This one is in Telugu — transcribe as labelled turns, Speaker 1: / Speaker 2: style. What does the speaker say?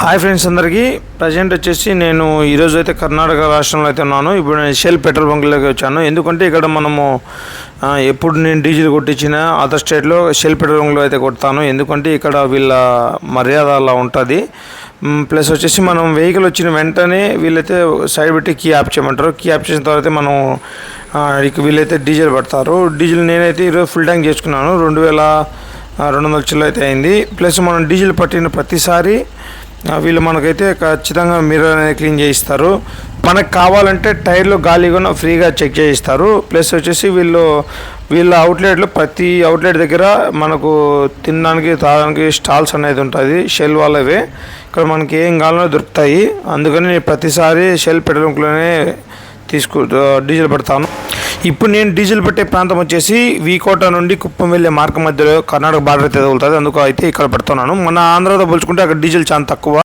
Speaker 1: హాయ్ ఫ్రెండ్స్ అందరికీ. ప్రజెంట్ వచ్చేసి నేను ఈరోజు అయితే కర్ణాటక రాష్ట్రంలో అయితే ఉన్నాను. ఇప్పుడు నేను షెల్ పెట్రోల్ బంక్లోకి వచ్చాను. ఎందుకంటే ఇక్కడ మనము ఎప్పుడు నేను డీజిల్ కొట్టించిన అదర్ స్టేట్లో షెల్ పెట్రోల్ బంక్లో అయితే కొడతాను. ఎందుకంటే ఇక్కడ వీళ్ళ మర్యాద అలా ఉంటుంది. ప్లస్ వచ్చేసి మనం వెహికల్ వచ్చిన వెంటనే వీళ్ళైతే సైడ్ పెట్టి కీ ఆప్ చేయమంటారు. కీ ఆప్ చేసిన తర్వాత మనం వీళ్ళైతే డీజిల్ పడతారు. డీజిల్ నేనైతే ఈరోజు ఫుల్ ట్యాంక్ చేసుకున్నాను. రెండు వేల రెండు వందల చిల్లు అయితే అయింది. ప్లస్ మనం డీజిల్ పట్టిన ప్రతిసారి వీళ్ళు మనకైతే ఖచ్చితంగా మిర్రర్ అనేది క్లీన్ చేయిస్తారు. మనకు కావాలంటే టైర్లు గాలి కూడా ఫ్రీగా చెక్ చేయిస్తారు. ప్లస్ వచ్చేసి వీళ్ళు వీళ్ళ అవుట్లెట్లో ప్రతి అవుట్లెట్ దగ్గర మనకు తినడానికి తాగడానికి స్టాల్స్ అనేది ఉంటుంది. షెల్ వాళ్ళవే. ఇక్కడ మనకి ఏం కావాలన్నా దొరుకుతాయి. అందుకని నేను ప్రతిసారి షెల్ పెట్రోల్ బంక్లోనే తీసుకు డీజిల్ పెడతాను. ఇప్పుడు నేను డీజిల్ పెట్టే ప్రాంతం వచ్చేసి వీకోట నుండి కుప్పం వెళ్ళే మార్గం మధ్యలో కర్ణాటక బార్డర్ అయితే తగులుతుంది. అందుకు అయితే ఇక్కడ పెడుతున్నాను. మన ఆంధ్రతో పోల్చుకుంటే అక్కడ డీజిల్ చాలా తక్కువ.